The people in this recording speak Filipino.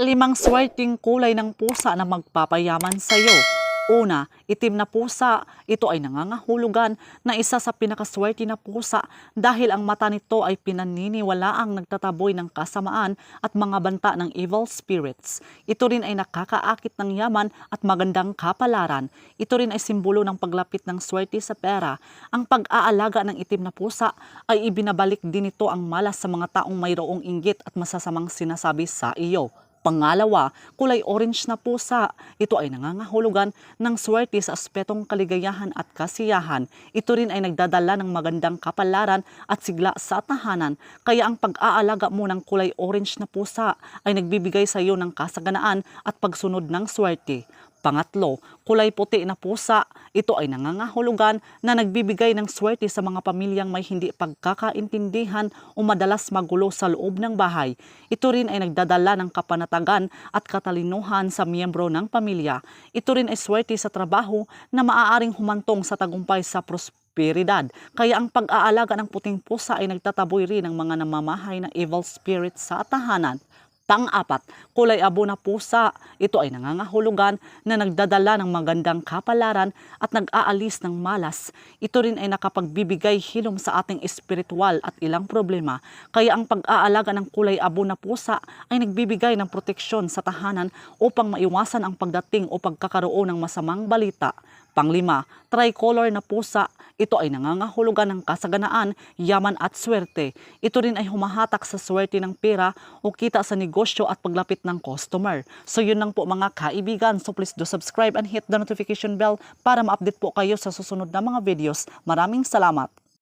Limang swerteng kulay ng pusa na magpapayaman sa iyo. Una, itim na pusa. Ito ay nangangahulugan na isa sa pinakaswerte na pusa dahil ang mata nito ay pinaniniwalaang nagtataboy ng kasamaan at mga banta ng evil spirits. Ito rin ay nakakaakit ng yaman at magandang kapalaran. Ito rin ay simbolo ng paglapit ng swerte sa pera. Ang pag-aalaga ng itim na pusa ay ibinabalik din ito ang malas sa mga taong mayroong inggit at masasamang sinasabi sa iyo. Pangalawa, kulay orange na pusa. Ito ay nangangahulugan ng swerte sa aspetong kaligayahan at kasiyahan. Ito rin ay nagdadala ng magandang kapalaran at sigla sa tahanan. Kaya ang pag-aalaga mo ng kulay orange na pusa ay nagbibigay sa iyo ng kasaganaan at pagsunod ng swerte. Pangatlo, kulay puti na pusa. Ito ay nangangahulugan na nagbibigay ng swerte sa mga pamilyang may hindi pagkakaintindihan o madalas magulo sa loob ng bahay. Ito rin ay nagdadala ng kapanatagan at katalinuhan sa miyembro ng pamilya. Ito rin ay swerte sa trabaho na maaaring humantong sa tagumpay sa prosperidad. Kaya ang pag-aalaga ng puting pusa ay nagtataboy rin ng mga namamahay na evil spirits sa tahanan. Pang-apat, kulay abo na pusa. Ito ay nangangahulugan na nagdadala ng magandang kapalaran at nag-aalis ng malas. Ito rin ay nakapagbibigay hilom sa ating espiritual at ilang problema. Kaya ang pag-aalaga ng kulay abo na pusa ay nagbibigay ng proteksyon sa tahanan upang maiwasan ang pagdating o pagkakaroon ng masamang balita. Panglima, tricolor na pusa. Ito ay nangangahulugan ng kasaganaan, yaman at swerte. Ito rin ay humahatak sa swerte ng pera o kita sa negosyo at paglapit ng customer. So yun lang po mga kaibigan. So please do subscribe and hit the notification bell para ma-update po kayo sa susunod na mga videos. Maraming salamat.